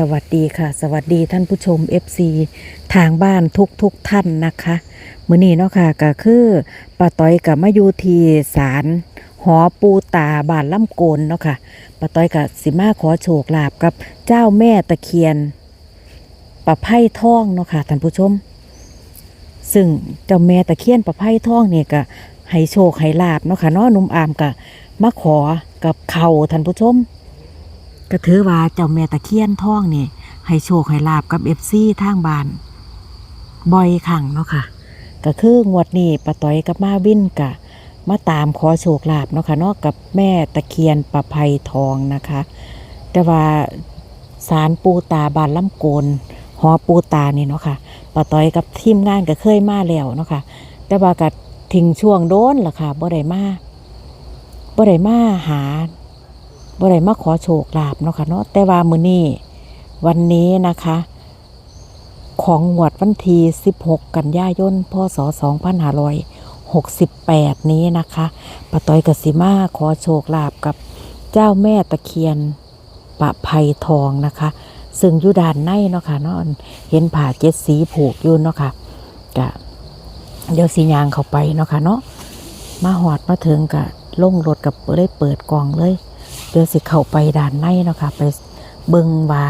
สวัสดีค่ะ สวัสดีท่านผู้ชม FC ทางบ้านทุกทุกๆท่านนะคะมื้อนี้เนาะค่ะก็คือป้าต้อยกับมาอยู่ที่ศาลหอปูตาบ้านล่ำโกนเนาะค่ะป้าต้อยกับสิมาขอโชคลาภกับเจ้าแม่ตะเคียนปะไพ่ทองเนาะค่ะท่านผู้ชม ซึ่งเจ้าแม่ตะเคียนปะไพ่ทองเนี่ยก็ให้โชคให้ลาบเนาะค่ะเนาะนุ่มอามก็มาขอกับเขาท่านผู้ชม ก็ถือว่าเจ้าแม่ตะเคียนท่องนี่ให้โชคให้ลาบกับเอฟซีทางบ้านบ่อยครั้งเนาะค่ะ ก็คืองวดนี้ป้าต้อยกับมาวินกะ มาตามขอโชคลาภเนาะค่ะนาะกับแม่ตะเคียนประไพทองนะคะ แต่ว่าสารปูตาบานล่ำโกนหอปูตานี่เนาะค่ะป้าต้อยกับทีมงานก็เคยมาแล้วเนาะค่ะ แต่ว่าก็ทิ้งช่วงโดนล่ะค่ะบ่ได้มาบ่ได้มาหา บ่ได้มาขอโชคลาภเนาะค่ะเนาะแต่ว่ามื้อนี้วันนี้นะคะ ของงวดวันที่16 กันยายนพศ2568 นี้นะคะป้าต้อยกสิมาขอโชคลาภกับเจ้าแม่ตะเคียนปะไพทองนะคะ ซึ่งอยู่ด้านในเนาะค่ะเนาะเห็นผ่าเจ็ดสีผูกอยู่เนาะค่ะกะเดี๋ยวสียางเข้าไปเนาะค่ะเนาะมาหอดมาถึงกะล่งรถกับเลยเปิดกล่องเลย เดี๋ยวสิเข้าไปด้านในเนาะค่ะ ไปเบิงว่า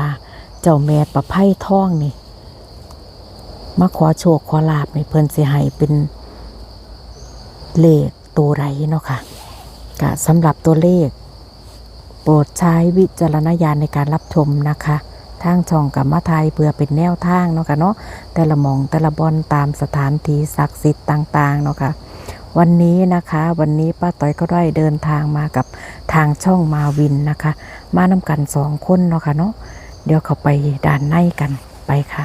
เจ้าแม่ประไพ่ท่องนี่ มาขอโชคขอลาบในเพิ่นสิให้เป็นเลขตัวไรเนาะค่ะกะสำหรับตัวเลข โปรดใช้วิจารณญาณในการรับชมนะคะทางช่องกับมาไทยเพื่อเป็นแนวทางเนาะค่ะเนาะแต่ละมองแต่ละบอลตามสถานที่ศักดิ์สิทธิ์ต่าง ๆ เนาะค่ะ วันนี้นะคะ วันนี้ป้าต้อยก็ได้เดินทางมากับทางช่องมาวินนะคะ มานำกันสองคนเนาะค่ะเนาะเดี๋ยวเขาไปด้านในกันไปค่ะ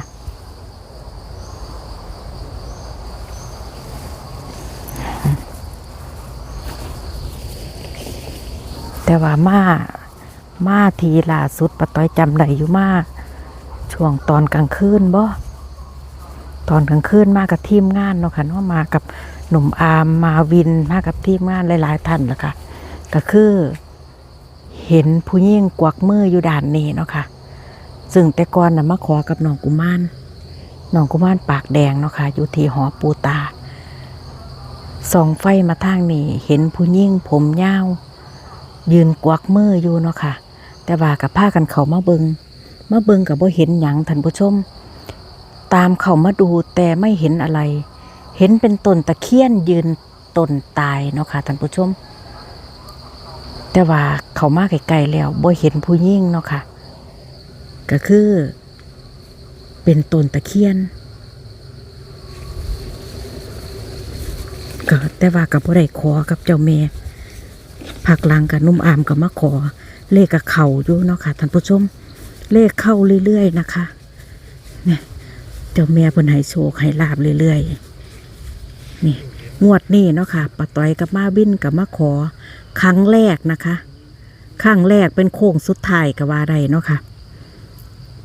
แต่ว่ามามาทีล่าสุดป้าต้อยจำได้อยู่มากช่วงตอนกลางคืนบ่ตอนกลางคืนมากับทีมงานเนาะค่ะเนาะมากับ หนุ่มอาร์มมาวินมากับทีมงานหลาย ๆ ท่านละค่ะ ก็คือ เห็นผู้หญิงกวักมืออยู่ด่านนี้เนาะค่ะ ซึ่งแต่ก่อนน่ะมาขอกับน้องกุมารน้องกุมารปากแดงเนาะค่ะ อยู่ที่หอปูตา ส่องไฟมาทางนี้ เห็นผู้หญิงผมยาว ยืนกวักมืออยู่เนาะค่ะ แต่ว่ากับผ้ากันเขามาเบิงมาเบิงกับบ่เห็นหยังท่านผู้ชม ตามเขามาดูแต่ไม่เห็นอะไร เห็นเป็นต้นตะเคียนยืนต้นตายเนาะค่ะท่านผู้ชม แต่ว่าเขามาไกลๆแล้วบ่เห็นผู้ยิ่งเนาะค่ะ ก็คือ เป็นต้นตะเคียนก็แต่ว่ากับบ่ได้ขอกับเจ้าแม่ผักลังกับนุ่มอามกับมาขอ เลขกับเข่าอยู่เนาะค่ะท่านผู้ชม เลขเข้าเรื่อยๆนะคะ เนี่ย เจ้าแม่เพิ่นให้โชคให้ลาบเรื่อยๆ นี่งวดนี้เนาะค่ะป้าต้อยกับมาบินกับมาขอ ครั้งแรกนะคะครั้งแรกเป็นโค้งสุดท้ายกับว่าใดเนาะค่ะ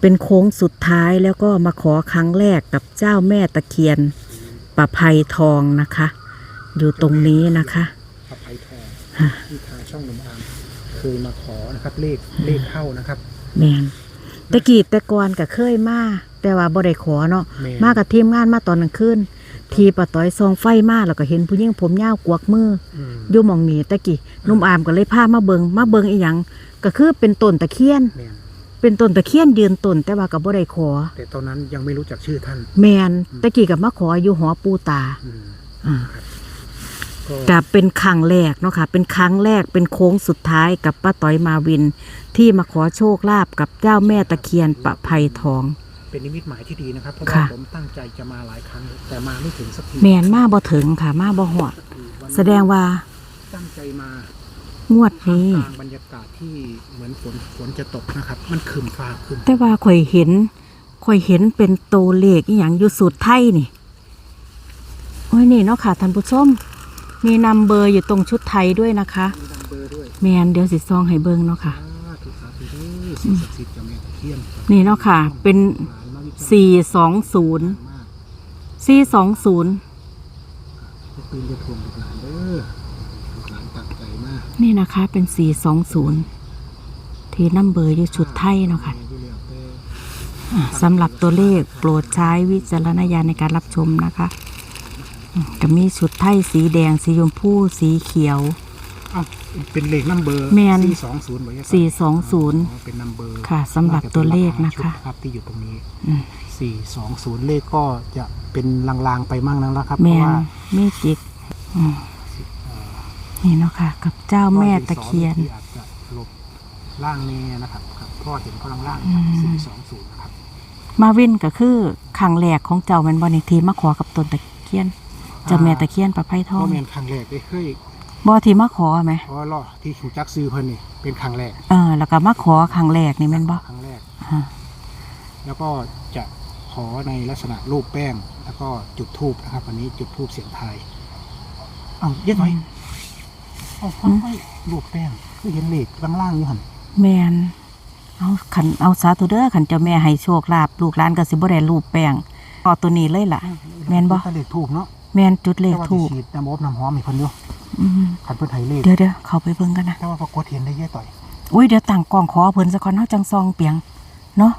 เป็นโค้งสุดท้ายแล้วก็มาขอครั้งแรกกับเจ้าแม่ตะเคียนปะไพทองนะคะ อยู่ตรงนี้นะคะอภัยทองฮะที่ทางช่องหนุ่มอามเคยมาขอนะครับเลขเลขเข้านะครับแมนแตะกี้แต่ก่อนก็เคยมาแต่ว่าบ่ได้ขอเนาะแม่นมากับทีมงานมาตอนกลางคืน ทีป้าต้อยซองไฟมาแล้วก็เห็นผู้หญิงผมยาวกวักมืออืมอยู่หมองนี้ตะกี้นุ่มอามก็เลยพามาเบิงมาเบิงอีหยังก็คือเป็นต้นตะเคียนแมนเป็นต้นตะเคียนยืนต้นแต่ว่าก็บ่ได้ขอ แต่ตอนนั้นยังไม่รู้จักชื่อท่าน แมนตะกี้กับมาขออยู่หอปูตาอืมอ่าก็กับเป็นครั้งแรกเนาะค่ะ เป็นครั้งแรกเป็นโค้งสุดท้ายกับป้าต้อยมาวิน ที่มาขอโชคลาภกับเจ้าแม่ตะเคียนปะไพทอง เป็นนิมิตหมายที่ดีนะครับ เพราะว่าค่ะ ผมตั้งใจจะมาหลายครั้ง แต่มาไม่ถึงสักทีแมนมาบ่ถึงค่ะ มาบ่หอดวันนี้แสดงว่าตั้งใจมางวดนี้ กลางบรรยากาศที่เหมือนฝนฝนจะตกนะครับ มันคืมฟ้าคืมแต่ว่าข่อยเห็นข่อยเห็นเป็นตัวเลขอีหยังอยู่สุดไทยนี่ โอ้ยนี่เนาะค่ะท่านผู้ชม มีนำเบอร์อยู่ตรงชุดไทยด้วยนะคะ มีดังเบอร์ด้วยแมนเดี๋ยวสิซองให้เบิ่งเนาะค่ะอ่าถูกสาธุเด้อสิ่งศักดิ์สิทธิ์เจ้าแม่ตะเคียนนี่เนาะค่ะ เป็น หลานมาวิจารณ์สี่สองศูนย์มากสี่สองศูนย์จะปืนจะทวงลูกหลานเด้อลูกหลานตั้งใจมากนี่นะคะเป็นสี่สองศูนย์ที่นำเบอร์อยู่ชุดไทยเนาะค่ะแม่อยู่แล้วแต่อะสำหรับตัวเลขโปรดใช้วิจารณญาณในการรับชมนะคะอืมจะมีชุดไทยสีแดงสีชมพูสีเขียวอ้าว เป็นเลขนัมเบอร์แม่นสี่สองศูนย์บ่ใช่ปะ420อ๋อเป็นนัมเบอร์ค่ะสำหรับตัวเลขนะคะครับที่อยู่ตรงนี้อืม สี่สองศูนย์เลขก็จะเป็นลางๆไปมั่งแล้วนะครับแมเพราะนว่ามีจิกอืมนี่เนาะค่ะ กับเจ้าแม่ตะเคียนที่อาจจะหลบล่างนี้นะครับครับเพราะว่อเห็นเขาล่างอืมสี่สองศูนย์นะครับมาวินก็คือขังแหลกของเจ้าแมันบอนิทีมาขอกับต้นตะเคียนเจ้าแม่ตะเคียนประไพทอก็งเป็นครั้งแรกได้เคย บอที่มาขอไหมเพราะว่าล่อที่ถูกจักซื้อเพิ่นนี่เป็นครั้งแรกเออแล้วก็มาขอขังแหลกนี่แม่นบ่ครั้งแรก อ่าแล้วก็จะขอในลักษณะรูปแป้ง แล้วก็จุดทูบนะครับวันนี้จุดทูบเสียงไทายเอาเย็ดไว้เอาค่อยๆรูปแป้งคือเห็นเลขล่างๆอยู่หันแมนเอาขันเอาสาธุเด้อขันเจ้าแม่ให้โชคลาภลูกหลานก็สิบ่ได้รูปแป้งเอาตัวนี้เลยล่ะ แม่นบ่แต่เลขทูบเนาะแมนจุดเลขแต่ว่าทูบสิฉีดน้ำอบน้ำหอมอีกคนอยู่ อืมขันเพิ่นไทยเลขเดี๋ยวเดี๋ยวเข้าไปเบิ่งกันนะแต่ว่าปรากฏเห็นได้เยอะต่อยอุ้ยเดี๋ยวตั้งกล้องขอเพิ่นซะก่อนเฮาจังซองเปียงเนาะ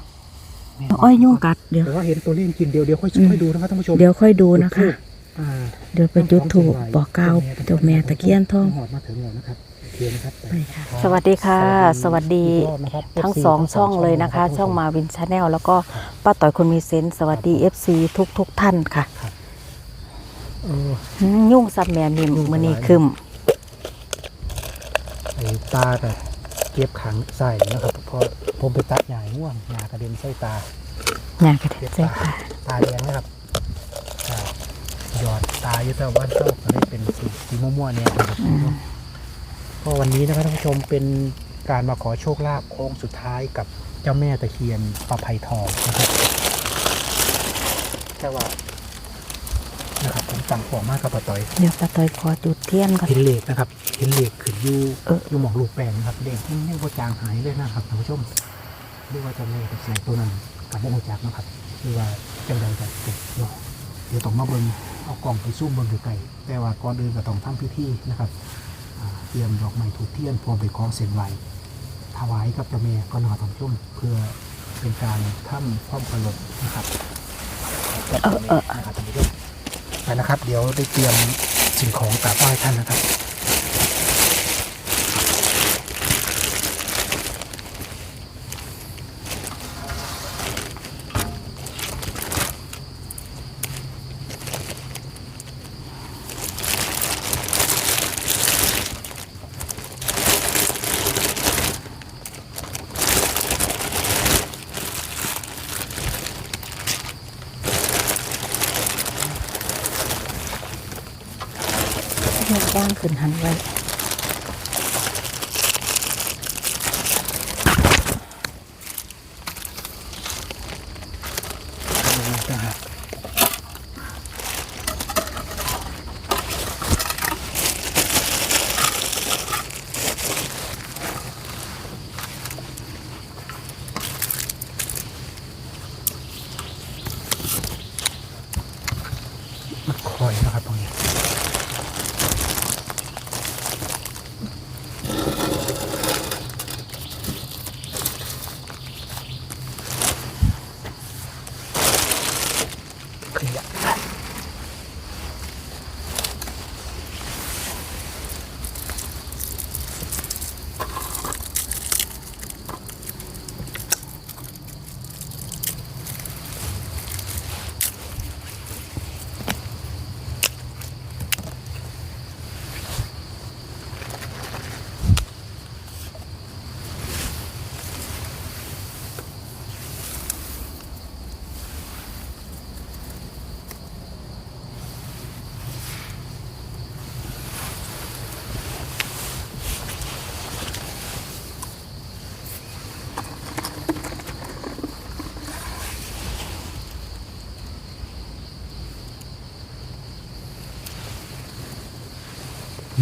โอ้ยยุ่งกัดเดี๋ยวแต่ว่าเห็นตัวเลขกินเดียวเดียวค่อยอืมค่อยดูนะครับท่านผู้ชมเดี๋ยวค่อยดูนะคะจุดธูปอ่าเดี๋ยวไปจุดถูกบอกกล่าวเจ้าแม่ตะเคียนทองหอดมาถึงแล้วนะครับโอเคนะครับไปค่ะสวัสดีค่ะ สวัสดีอีกรอบนะครับทั้ง FC สองช่องเลยนะคะ ช่องมาวินชาแนลแล้วก็ป้าต่อยคนมีเซนส์สวัสดี FC ทุกทุกๆท่านค่ะเอออืม ยุ่งซับแม่มิมมือนี้คึมไอ้ตาแต่เก็บขังใส่นะครับพอผมไปตัดหญ้าง่วงหญ้ากระเด็นใส่ตางานกระเด็นใจค่ะตาแดงนะครับอ่าหยอดตาอยู่แต่ว่าเจ้าก็ได้เป็นสีสีม่วๆเนี่ยนะครับก็วันนี้นะครับท่านผู้ชมเป็นการมาขอโชคลาภโค้งสุดท้ายกับเจ้าแม่ตะเคียนปลาไผ่ทองนะครับแต่ว่า นะครับผมสั่งของมากกับปาต่อยเดี๋ยวป้าต่อยขอจุดเทียนก่อนเห็นเหล็กนะครับเห็นเหล็กขึ้นอยู่เอออยู่หมองลูกแปลงนะครับเด็กนี่ว่าจางหายเลยนะครับท่านผู้ชมเรียกว่าเจะแม่ตะเคียนตัวนั้นกับโมโหจักนะครับหรือว่าจังใดจะเก็บเนาะเดี๋ยวต้องมาเบิ่งเอากล่องไปซุ่มเบิ่งไกลๆแต่ว่าก่อนอื่นก็ต้องทำพิธีนะครับอ่าเตรียมดอกไม้ถูกเทียนพร้อมไปคล้องเส้นไหวถวายกับเจ้าแม่ก็นอท่านผู้ชมเพื่อเป็นการทำความเคารพนะครับกับเจ้าแม่น ไปนะครับ เดี๋ยวได้เตรียมสิ่งของกราบไหว้ท่านนะครับ นหันไว้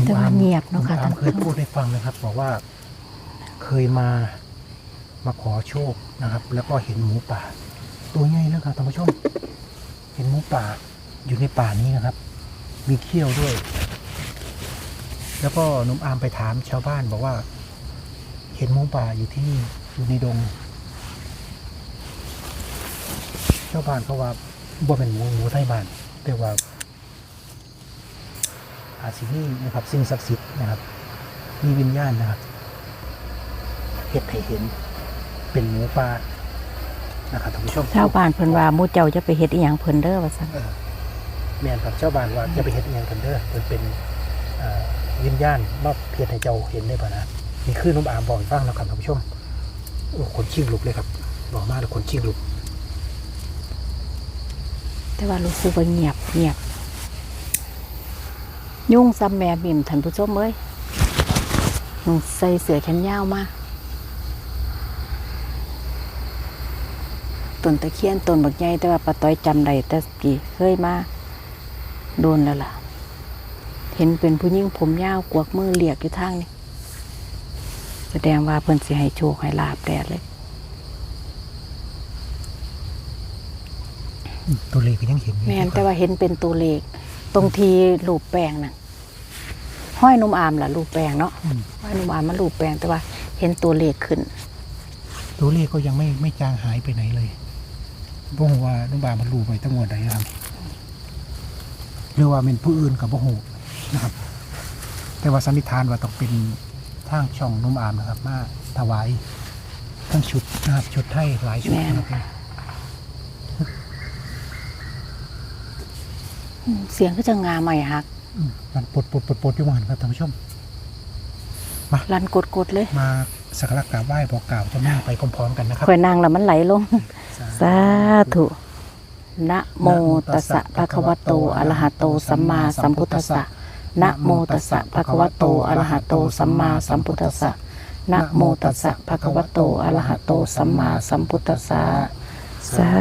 แต่ว่าอามเงียบเนาะค่ะหอท่านมเคยพูดให้ฟังนะครับ บอกว่าเคยมามาขอโชคนะครับ แล้วก็เห็นหมูป่า ตัวใหญ่แล้วครับท่านผู้ชม เห็นหมูป่าอยู่ในป่านี้นะครับ มีเขี้ยวด้วย แล้วก็หนุ่มอามไปถามชาวบ้านบอกว่า เห็นหมูป่าอยู่ที่นี่อยู่ในดงาวบ้านเขาว่าบ่เป็นหมูหมูไทยบ้านแต่ว่า อาศินี่นะครับสิ่งศักดิ์สิทธิ์นะครับ มีวิญญาณนะครับเห็ดให้เห็นเป็นหมูป่านะครับท่านผู้ชมชาวบ้านเพิ่นว่าหมู่เจ้าจะไปเฮ็ดอีหยังเพิ่นเด้อว่าซั่นเออแม่นครับชาวบ้านว่าจะไปเห็ดอิหยังกันเด้อเพิ่นเป็นเอ่อวิญญาณมาเพียรให้เจ้าเห็นได้ป่ะนะนี่คือน้องอามบอกให้ฟังนะครับท่านผู้ชมโอ้คนชิงลุกเลยครับบอกมากเลยคนชิงลุก แต่ว่ารู้สึกว่าเงียบเงียบ ยุ่งซ้ำแม่บิ่มท่านผู้ชมเอ้ยหนูใส่เสื้อแขนยาวมาต้นตะเคียนต้นบักใหญ่แต่ว่าป้าต้อยจำได้แต่กี่เคยมาโดนแล้วล่ะ เห็นเป็นผู้หญิงผมยาวกวักมือเรียกอยู่ทางนี้แสดงว่าเพิ่นสิให้โชคให้ลาบแดดเลยอืมตัวเลขก็ยังเห็นอยู่แม่นนะคแต่รับว่าเห็นเป็นตัวเลข ตรงทีรูปแปลงน่ะห้อยนุ่มอามล่ะรูปแปลงเนาะห้อยนุ่มอามมันรูปแปลงแต่ว่า เห็นตัวเลขขึ้น ตัวเลขก็ยังไม่ไม่จางหายไปไหนเลยบ่ฮู้ว่าน้องบามันรูไปตั้งงวดใดนะครับหรือว่าเป็นผู้อื่นกับบ่ฮู้นะครับ แต่ว่าสันนิษฐานว่าต้องเป็นทางช่องนุ่มอามนะครับ มาถวายทั้งชุดนะครับชุดไทยหลายชุดนะครับ อืม เสียงก็จะงาใหม่ฮักอืมมันปลดปลดปลดปลดอยู่หมานครับท่านผู้ชมรันกดกดๆเลย มาสักการะกราบไหว้บอกกล่าวเจะแม่ไปพร้อมๆกันนะครับข่อยนางแล้วมันไหลลง สาธุ นะโมตัสสะภะคะวะโตอะระหะโตสัมมาสัมพุทธัสสะ นะโมตัสสะภะคะวะโตอะระหะโตสัมมาสัมพุทธัสสะ นะโมตัสสะภะคะวะโตอะระหะโตสัมมาสัมพุทธัสสะ สา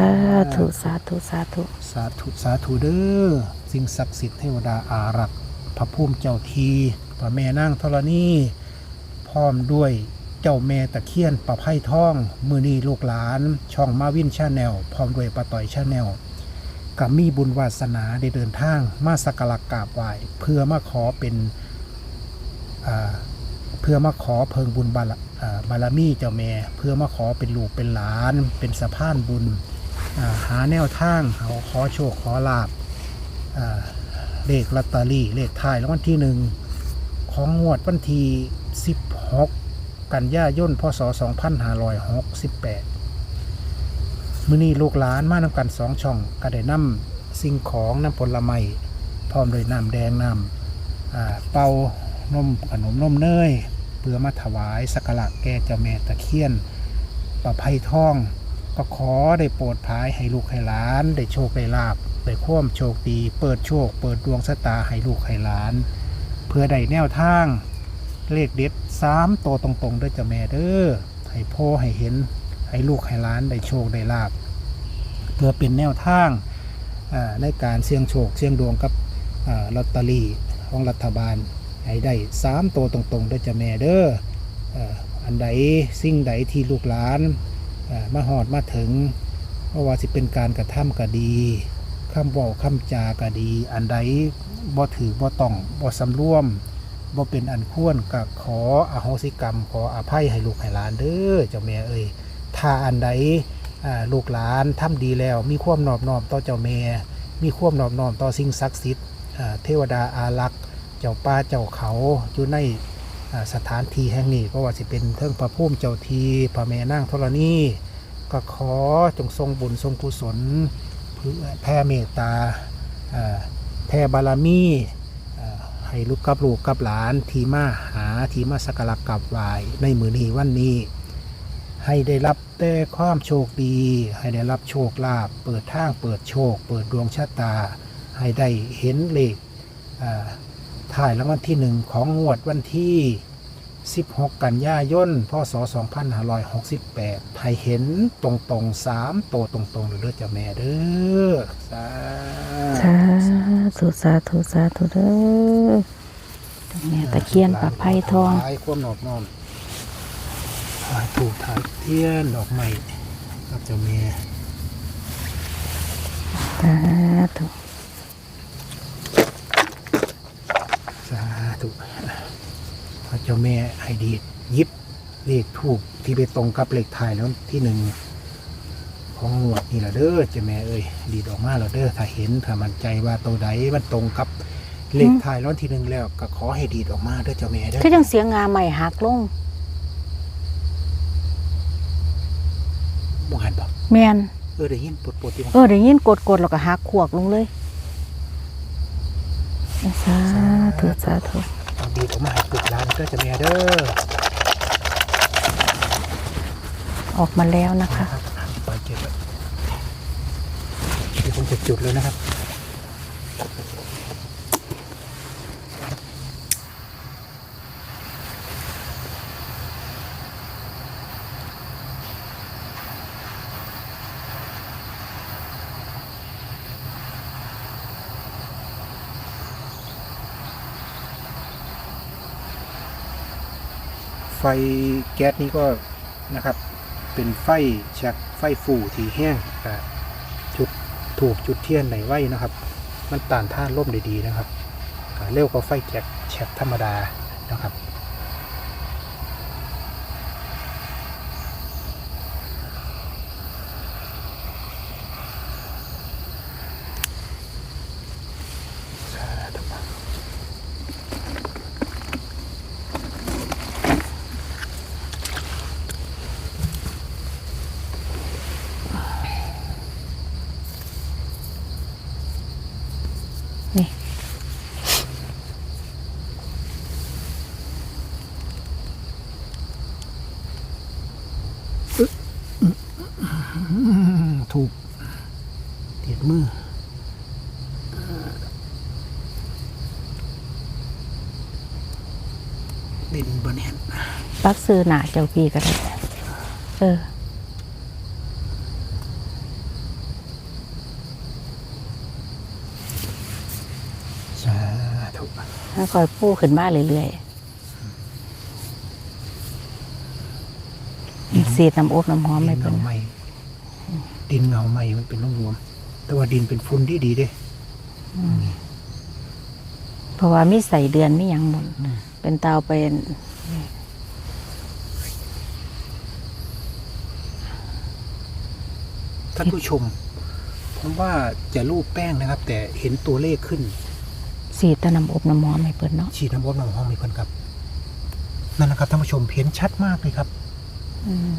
ธุสาธุสาธุสาธุสาธุเด้อสิ่งศักดิ์สิทธิ์เทวดาอารักษ์พระภูมิเจ้าทีพระแม่นางธรณีพร้อมด้วยเจ้าแม่ตะเคียนประไพ่ทอง มือนีลูกหลาน ช่องมาวินชาแนลพร้อมด้วยปาต่อยชาแนลกับมีบุญวาสนาได้เดินทางมาสักการะกราบไหว้เพื่อมาขอเป็นอ่าเพื่อมาขอเพิงบุญบารอ่าบารมีเจ้าแม่ เพื่อมาขอเป็นลูกเป็นหลาน เป็นสะพานบุญหาแนวทางเขาขอโชคขอลาบเลขลอตเตอรี่เลขท้ายแล้ววันที่หนึ่งของงวดวันที่16 กันยายนพศ 2568 มื้อนี้ลูกหลานมานำกันสองช่องก็ได้นำสิ่งของน้ำผลไม้พร้อมด้วยน้ำแดงน้ำเป่านมขนมนมเนย พื่อมาถวายสักการะแก่เจ้าแม่ตะเคียนประไพทอง ก็ขอได้โปรดภายให้ลูกให้หลาน ได้โชคได้ลาบได้ควมโชคดี เปิดโชค เปิดดวงชะตาให้ลูกให้หลาน เพื่อได้แนวทาง เลขเด็ดสามโตวตรงๆด้วยจ้าแม่เด้อให้พ่อให้เห็นให้ลูกให้หลานได้โชคได้ลาบเพื่อเป็นแนวทางในการเสี่ยงโชคเสี่ยงดวงกับลอตเตอรี่ของรัฐบาล ให้ได้สามโตวตรงๆเด้วยจ้าแม่เด้ออันใดสิ่งใดที่ลูกหลานมาหอดมาถึงเพราะว่าสิเป็นการกระทำก็ดีคำบอกคำจาก็ดี อันใดบ่ถือบ่ต้องบ่สำรวมบ่เป็นอันควรก็ขออโหสิกรรม ขออภัยให้ลูกให้หลานเด้อเจ้าแม่เอ้ยถ้าอันใดลูกหลานทำดีแล้ว มีความนอบน้อมต่อเจ้าแม่ มีความนอบน้อมต่อสิ่งศักดิ์สิทธิ์เทวดาอารักษ์ จ้าป่าเจ้าเขาอยู่ในสถานที่แห่งนี้ก็ว่าสิเป็นเทิงพระภูมิเจ้าทีพระแม่นางธรณีก็ขอจงทรงบุญทรงกุศลเพื่อแผ่เมตตาแผ่บารมีให้ลูกกับลูกกับหลานทีมาหาทีมาสักการะกราบไหวในมือนี้วันนี้ ให้ได้รับแต่ความโชคดี ให้ได้รับโชคลาภเปิดทางเปิดโชค เปิดดวงชะตา ให้ได้เห็นเลข ถ่ายรางวัลที่หนึ่งของงวดวันที่ 16 กันยายน พศ 2568ให้เห็นตรงตรงๆสามโตวตรงตรงๆเลยเด้อจ้าแม่เด้อสาสาธุสาธุสาธุเด้อเจ้าแม่ตะเคียนปลาไผ่ทองถ่ายความหนอบน้อมถ่ายถูกถ่ายเทียนดอกไม้กับเจ้าแม่สาธุ สาธุพระ เจ้าแม่ให้ดีดยิบเลขถูกที่ไปตรงกับเลขถ่ายแล้วที่หนึ่งของงวดนี่แหละเด้อเจ้าแม่เอ้ยดีดออกมาแล้วเด้อถ้าเห็นถ้ามั่นใจว่าตัวใดมันตรงกับเลขท้ายรางวัลที่หนึ่งแล้วก็ขอให้ดีดออกมาเด้อเจ้าแม่เด้อคือจังเสียงงาใหม่หักลงบ่หันบ่แมนเออได้ยินปวดๆที่บ่เออได้ยินกดกดแล้วก็หักขวกลงเลยสาธุสาธุเอา ดีดออกมาให้ตึกร้านเด้อเจ้าแม่เด้อออกมาแล้วนะคะครับปล่อยเก็บไว้เดี๋ยวผมจะจุดเลยนะครับ ไฟแก๊สนี้ก็นะครับเป็นไฟจากไฟฟูที่แห้งจุดถูกจุดเทียนไหนไว้นะครับ มันต้านท่านร่มได้ดีนะครับเร็วกว่าไฟแก๊สแฉกธรรมดานะครับ นี่ ถูกเตียดมือ ดินบนแหนปักซื้อหนาเจ้าพี่ก็ได้เออสาธุถ้าคอยพูดขึ้นมาเรื่อยๆสีดน้ำอบน้ำหอมไม่ดินเป็นเงาใหม่ดินเงาใหม่มันเป็นรวมๆแต่ว่าดินเป็นฟุ้นที่ดีเด้เพราะว่ามีใส่เดือนไม่ยังหมดอืม เป็นเตาเป็นท่านผู้ชม ผมว่าจะรูปแป้งนะครับ แต่เห็นตัวเลขขึ้น สีดแต่น้ำอบน้ำหอมไม่เปิดเนาะฉีดน้ำร้อนของห้องมีคนครับ นั่นนะครับท่านผู้ชมเห็นชัดมากเลยครับ อืม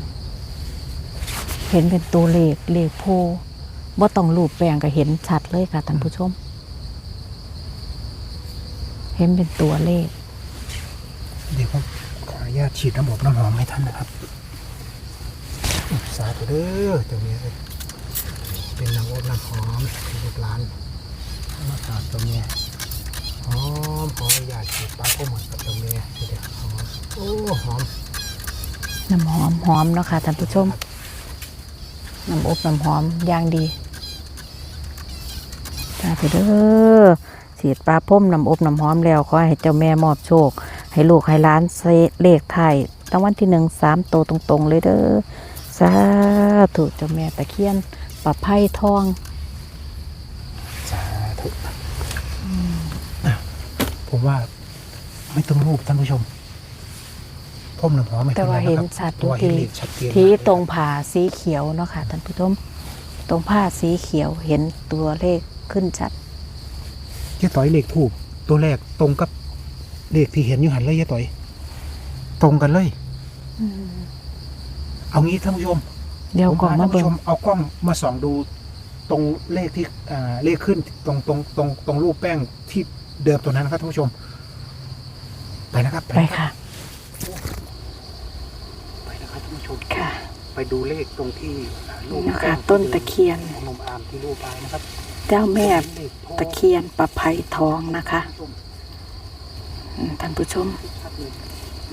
เห็นเป็นตัวเลขเลขโพว่าต้องรูปแปลงก็เห็นชัดเลยค่ะท่านผู้ชม เห็นเป็นตัวเลข เดี๋ยวผมขออนุญาตฉีดน้ำอบน้ำหอมให้ท่านนะครับสาธุเด้อเจ้าเมียเป็นน้ำอบน้ำหอมนลูกหลานมากราบเจ้าเมียหอมขออนุญาตฉีดปลาโคหมดกับเจ้าเมียเดี๋ยวหอมโอ้หอมน้ำหอมหอมเนาะค่ะท่านผู้ชมน้ำอบน้ำหอมอย่างดีสาธุเด้อสีดปลาพุ่มน้ำอบน้ำหอมแล้วขอให้เจ้าแม่มอบโชค ให้ลูกให้หล้านเซเลขไทายรางวัลที่หนึ่งสามโตวตรงๆ เลยเด้อสาธุเจ้าแม่ตะเคียนปลาไผ่ทองสาธุอะผมว่าไม่ต้องรูปท่านผู้ชมพ่มน้ำหอมไม่แต่เป็นไรว่านะเห็นครับชัดตัวเห็นที่เลขชัดเจนที่มากเลยตรงผ่าสีเขียวเนาะค่ะท่านผู้ชมตรงผ้าสีเขียวเห็นตัวเลขขึ้นชัดยายต่อยเลขถูกตัวแรกตรงกับ เลขที่เห็นอยู่หันเลยยายต่อย ตรงกันเลย เอางี้ท่านผู้ชมเดี๋ยวผมก่อนพามาท่านเบิ่ผู้งชมเอากล้องมาส่องดูตรงเลขที่อ่าเลขขึ้นตรงตรงตรงตรงรูปแป้งที่เดิมตัวนั้นนะครับท่านผู้ชม ไปนะครับไปค่ะ ไปนะครับท่านผู้ชมค่ะ ไปดูเลขตรงที่อ่ารูปนี่นะคะแป้งต้นตะเคียน ของนมอามที่รูปไปนะครับ เจ้าแม่เลขโพตะเคียนปลาไผ่ทองนะคะ ท่านผู้ชมอืม ท่านผู้ชมชัดเลย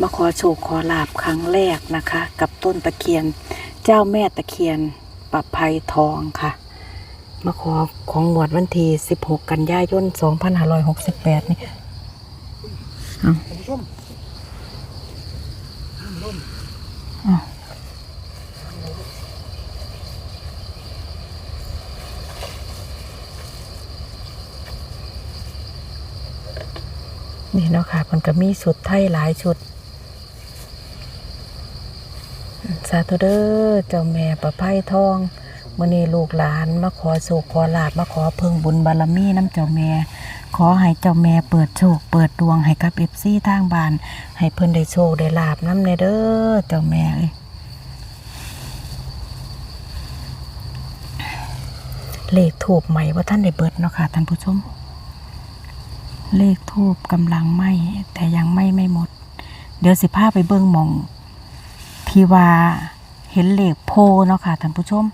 มาขอโชคขอลาบครั้งแรกนะคะ กับต้นตะเคียน เจ้าแม่ตะเคียนปลาไผ่ทองค่ะ มาขอของงวดวันที่16 กันยายน 2568 นี่ท่านผู้ชมห้ามล้มอ้าวนี่เนาะค่ะ มันก็มีชุดไทยหลายชุด สาธุเด้อเจ้าแม่ประไพทองมื่อนี้ลูกหลานมาขอโศกขอลาบมาขอเพิ่งบุญบารมีน้ำเจ้าแม่ ขอให้เจ้าแม่เปิดโชคเปิดดวงให้กับเอฟซีทางบ้าน ให้เพิ่นได้โชคได้ลาบน้ำในเด้อเจ้าแม่เอ้ยเลขถูกไหมว่าท่านได้เบิดเนาะค่ะท่านผู้ชม เลขทูบกำลังไหมแต่ยังไหมไม่หมด เดี๋ยวสิพาไปเบิ่งมอง ที่ว่าเห็นเลขโพเนาะค่ะท่านผู้ชม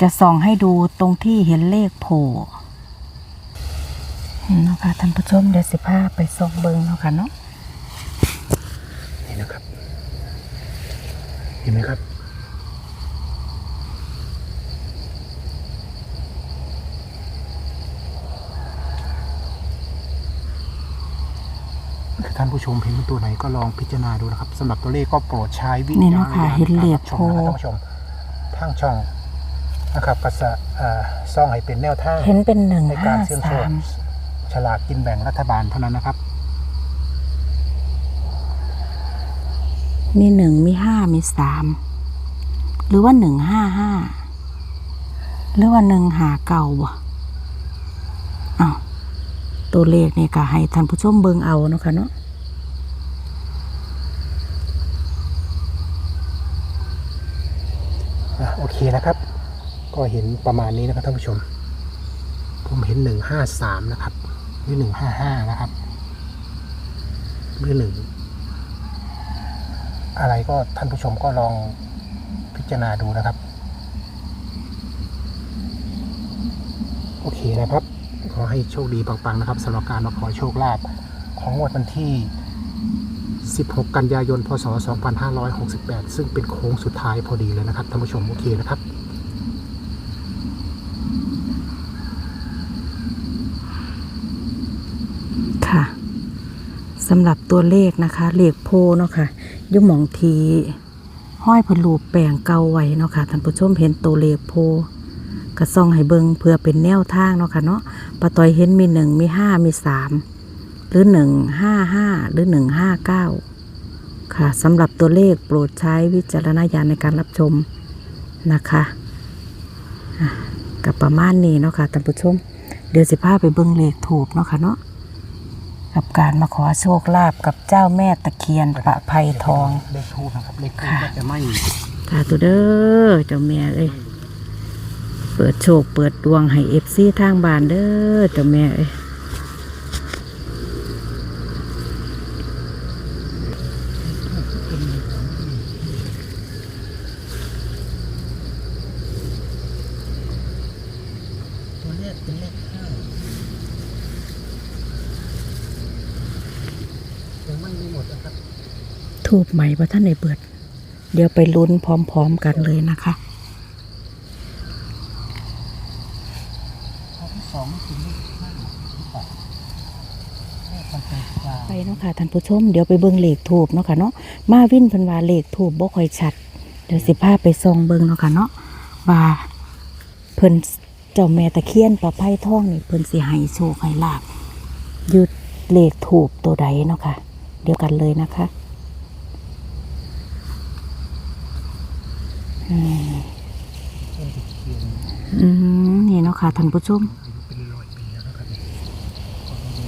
จะส่องให้ดูตรงที่เห็นเลขโผล่เนาะค่ะท่านผู้ชมเดี๋ยวสิพาไปส่องเบิ่งเนาะค่ะเนาะนี่นะครับ เห็นไหมครับ ท่านผู้ชมเห็นเป็นตัวไหนก็ลองพิจารณาดูนะครับสำหรับตัวเลขก็โปรดใช้วิจารณนี่ญาเนาะณค่ะในเห็นการเลรัขบชโพมนะครับท่านผู้ชมทางช่องนะครับก็จะเอ่อซ่องให้เป็นแนวทางเห็นเป็นหนึ่งในกาห้ารเสี่ยงโชสาคมฉลากกินแบ่งรัฐบาลเท่านั้นนะครับ มีหนึ่งมีห้ามีสามหรือว่าหนึ่งห้าห้าหรือว่าหนึ่งหาเก่าบ่อ้าวตัวเลขนี่ก็ให้ท่านผู้ชมเบิ่งเอาเนาะค่ะเนาะ อะโอ เคนะครับ ก็เห็นประมาณนี้นะครับท่านผู้ชม ผมเห็นหนึ่งห้าสามนะครับหรือหนึ่งห้าห้านะครับหรือหนึ่งอะไรก็ท่านผู้ชมก็ลองพิจารณาดูนะครับ โอเคนะครับ ขอให้โชคดีปังๆนะครับสำหรับการมาขอโชคลาภของงวดวันที่ 16 กันยายน พศ 2568 ซึ่งเป็นโค้งสุดท้ายพอดีเลยนะครับท่านผู้ชมโอเคนะครับค่ะสำหรับตัวเลขนะคะเลขโพเนาะค่ะยุ่หมองทีห้อยพลูปแปลงเกาไว้เนาะค่ะท่านผู้ชมเห็นตัวเลขโพกระซองให้เบิงเพื่อเป็นแนวทางเนาะค่ะเนาะปะตอยเห็นมีหนึ่งมีห้ามีสาม หรือหนึ่งห้าห้าหรือหนึ่งห้าเก้าค่ะสำหรับตัวเลขโปรดใช้วิจารณญาณในการรับชมนะคะอะกับประมาณนี้เนาะค่ะท่านผู้ชม เดี๋ยวสิพาไปเบิ่งเลขถูกเนาะค่ะเนาะกับการมาขอโชคลาภกับเจ้าแม่ตะเคียนประภัยทองเลขทูบนะครับเลขทูบค่ะก็จะไม่ค่ะตัวเด้อเจ้าแม่เอ้ยเปิดโชคเปิดดวงให้เอฟซีทางบ้านเด้อเจ้าแม่เอ้ย ตัวเลขเป็นเลขห้ายังไม่มีหมดนะครับ ทูบใหม่ว่าท่านในเปิด เดี๋ยวไปลุ้นพร้อมๆกันเลยนะคะไปเนาะค่ะท่านผู้ชม เดี๋ยวไปเบิ่งเลขทูบเนาะค่ะเนาะมาวินพิ่นวาเลขทูบบ่ค่อยชัด เดี๋ยวสิพาไปส่องเบิ่งเนาะค่ะเนาะว่าเพิ่นเจ้าแม่ตะเคียนประภัยทองนี่เพิ่นสิให้โชคให้ลาบยุดเลขทูบตัวใดเนาะค่ะ เดียวกันเลยนะคะอืมต้นตะเคียนอืมนี่เนาะค่ะท่านผู้ชมอายุเป็นร้อยปีแล้วนะครับก็ต้องดู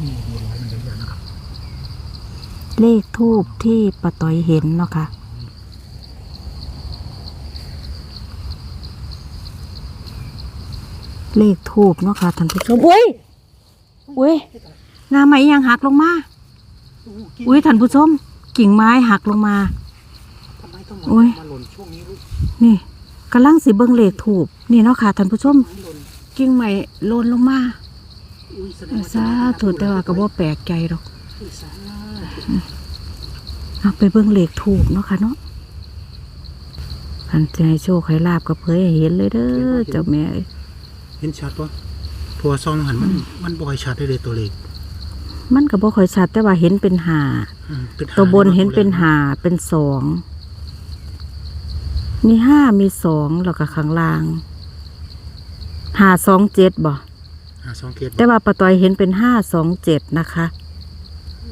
มีดูร้อยมันเยอะๆนะครับเลขทูบที่ปะต้อยเห็นเนาะค่ะ เลขทูบเนาะค่ะท่านผู้ชมอุ้ยอุ้ยงาไม้ยังหักลงมา อุ้ยท่านผู้ชมกิ่งไม้หักลงมาทำไมต้องโอ้ยมาหล่นช่วงนี้ลูกนี่กำลังสิเบิ่งเลขทูบนี่เนาะค่ะท่านผู้ชมไม้หล่นกิ่งไม้โลนลงมาอุ้ยแสดเองอว่าสาธุแต่ว่าก็บ่แปลกใจหรอกอุ้ยสาธุเอาไปเบิ่งเลขทูบเนาะค่ะเนาะพันจะให้โชคให้ลาบกับเผยให้เห็นเลยเด้อเจ้าแม่เอ้ยเห็นชัดปะทัวซองหันมันมันบ่อยชัดได้เลยตัวเลข มันก็บ่ค่อยชัดแต่ว่าเห็นเป็นหาอืมเป็นหาตัวบนเห็นเป็นหาเป็นสองมีห้ามีสองแล้วก็ข้างล่างหาสองเจ็ดบ่หาสองเกตแต่ว่าปะตอยเห็นเป็นห้าสองเจ็ดนะคะ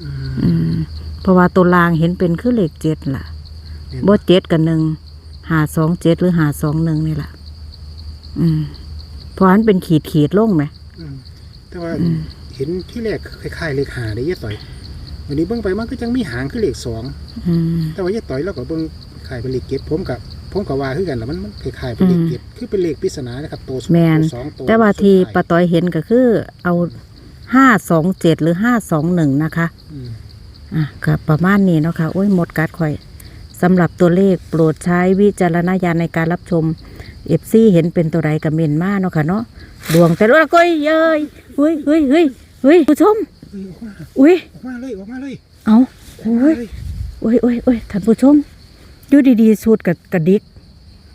อืมอืมเพราะว่าตัวล่างเห็นเป็นคือเลขเจ็ดล่ะ เห็นบ่เจ็ดกับหนึ่งหหาสองเจ็ดหรือหาสองหนึ่งนี่แหละอืมเพราะอันเป็นขีดขีดๆลงไหม อืมแต่ว่าอืม เห็นที่แรกคล้ายๆเลขหาได้ยะต่อยวันนี้เบิ่งไปมันก็จังมีหางคือเลขสองอืมแต่ว่ายะต่อยเราก็เบิ่งคล้ายเป็นเลขเจ็ดผมกับผมกับว่าคือกันแล้วมันมันคล้ายๆเป็นเลขอืมเจ็ดคือเป็นเลขปริศนานะครับตัวแม่น ตัวสองตัวแต่ว่าที่สุดปะท้ายต้อยเห็นก็คือเอาห้าสองเจ็ดหรือห้าสองหนึ่งนะคะ อืม อะก็ประมาณนี้เนาะค่ะโอ้ยหมดกัดข่อยสำหรับตัวเลขโปรดใช้วิจารณญาณในการรับชม เอฟซีเห็นเป็นตัวใดกับเมนมาเนาะค่ะเนาะดวงแต่ละก้อยเย้ยเฮ้ยเฮ้ยเฮ้ยเฮ้ยผู้ชมเฮ้ยออกมาอุ้ยออกมาเลยออกมาเลยเอาออกมาโอ้ยเลยโอ้ยโอ้ยโอ้ยท่านผู้ชมอยู่ดีๆสูดกับกระดิก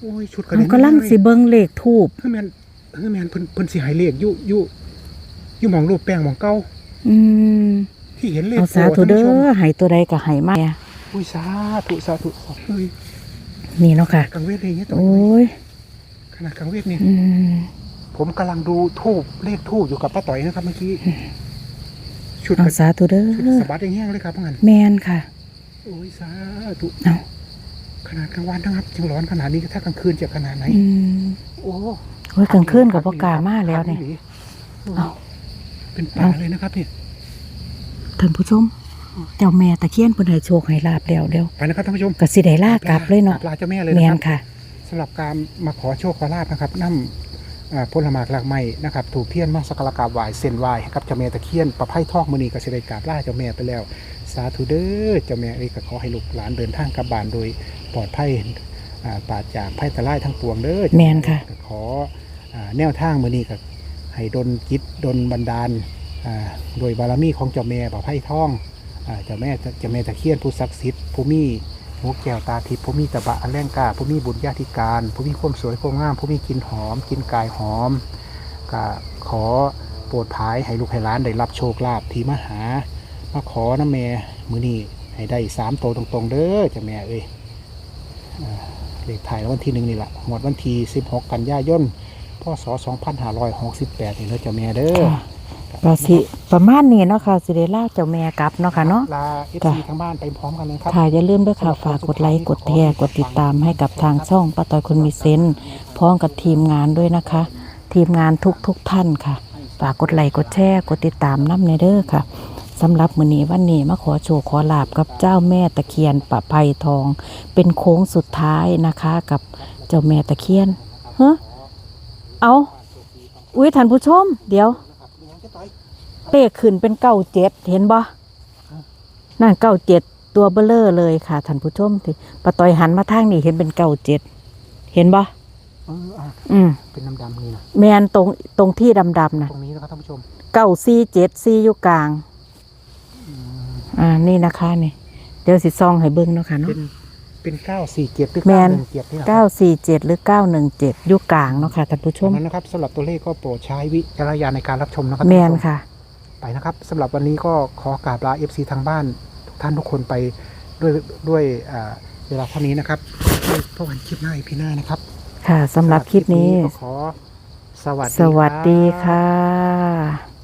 โอ้ยชุดมันกำลังสิเบิงเลขทูบเฮ้ยแมนเฮ้ยแมนเพิ่นเพิ่นสิใหายเลขอยู่อยู่อยู่หมองรูปแป้งหมองเก่าอืมที่เห็นเลขเอาสาธุโผล่เด้ท่านผู้ชอมให้ตัวใดก็ให้มาอุ้ยสาธุสาธุเฮ้ยนี่เนาะค่ะกังเวทเลยเนี่ยต่อโอ้ย ขนาดกังเวทเนี่ยอืมผมกำลังดูทูบเลขทูบอยู่กับป้าต่อยนะครับเมื่อกี้ชุดเอากระสาธุเด้ชุดอสะบัดแห้งๆเลยครับพ่องันแมนค่ะโอ้ยสาธุเอาขนาดกลางวันนะครับยังร้อนขนาดนี้ถ้ากลางคืนจะขนาดไหนอืมโอ้โอ้ยกลางคืนกับพกล้ามาแล้วเนี่ย เอา เป็นป่าเลยนะครับเนี่ยท่านผู้ชม เจ้าแม่ตะเคียนเพิ่นให้โชคให้ลาบแล้วเดี๋ยวไปนะครับท่านผู้ชมก็สิได้ลากลับเลยเนาะกราบลาเจ้าแม่เลยแมนะนครับค่ะ สำหรับการมาขอโชคขอลาบนะครับนำอ่าผลหมากหลากไม้นะครับถูกเทียนมาสักการะกราบไหว้เส้นไหว้ให้กับเจ้าแม่ตะเคียนประไพ่ทอกมือนีก็สิได้กราบลาเจ้าแม่ไปแล้ว สาธุเด้อเจ้าแม่เอ้ยก็ขอให้ลูกหลานเดินทางกลับบ้านโดยปลอดภัยอ่าปราศจากภัยตะไลทั้งปวงเด้อแม่นค่ะ ขออ่าแนวทางมือนี้ก็ให้ดนจิตดนบันดาลอ่าโดยบารมีของเจ้าแม่ประไพ่ทองอ่าเจ้าแม่เจ้าแม่ตะเคียนผู้ศักดิ์สิทธิ์ผู้มี หูแก้วตาทิพย์ผู้มีตะบะอันแรงกล้าผู้มีบุญญาธิการผู้มีความสวยความงามผู้มีกินหอม กินกายหอมก็ขอโปรดภายให้ลูกให้หล้านได้รับโชคลาภที่มาหามาขอน้ำแม่มือนี้ให้ได้สามโตวตรงๆ เด้อจ้ะแม่เอ้ยเลขถ่ายวันที่หนึ่งนี่แหละหมดวันที่16กันยายนพศ2568นี่เด้อจ้ะแม่เด้อ ก็สิประมาณนี้เนาะค่ะสิได้ลากเจ้าแม่กลับเนาะค่ะเนาะ ลาเอฟจ้ะซีทางบ้านไปพร้อมกันเลยครับ ค่ะอย่าลืมด้วยค่ะฝากกดไลค์กดแชร์กดติดตามให้กับทางช่องป้าต้อยคนมีเซนส์พร้อมกับทีมงานด้วยนะคะ ทีมงานทุกทุกๆท่านค่ะ ฝากกดไลค์กดแชร์กดติดตามน้ำในเด้อค่ะสำหรับมื้อนี้วันนี้มาขอโชว์ขอลาบกับเจ้าแม่ตะเคียนปะไพทอง เป็นโค้งสุดท้ายนะคะ กับเจ้าแม่ตะเคียนเฮ้เอาอุ้ยท่านผู้ชม เดี๋ยว เลขขึ้นเป็นเก้าเจ็ดเห็นบ่นั่นเก้าเจ็ดตัวเบลเลอร์เลยค่ะท่านผู้ชมที่ปะตอยหันมาทางนี้เห็นเป็นเก้าเจ็ดเห็นบ่เอออะอืมเป็นน้ำดำนี่นะแมนตรงตรงที่ดำๆนะตรงนี้นะครับท่านผู้ชมเก้าสี่เจ็ดสี่อยู่กลาง อ่านี่นะคะนี่ เดี๋ยวสิซองให้เบิ้งเนาะค่ะเนาะเป็นเป็นเก้าสี่เจ็ดหรือแมเก้านหนึ่งเจ็ดนี่นะคเก้ารับสี่เจ็ดหรือเก้าหนึ่งเจ็ดอยู่กลางเนาะค่ะท่านผู้ชดัมงนั้นนะครับสำหรับตัวเลขก็โปรดใช้วิจารณญาณในการรับชมนะครับแมนท่าผู้ชค่ะ ไปนะครับสำหรับวันนี้ก็ขอกราบลาเอฟซีทางบ้าน ทุกท่านทุกคนไปด้วยด้วยอ่าเวลาเท่านี้นะครับพบกันคลิปหน้าอีพีหน้านะครับ ค่ะสำหรับคลิปนี้ก็ขอสวัสดีสวัสดีรับค่ะ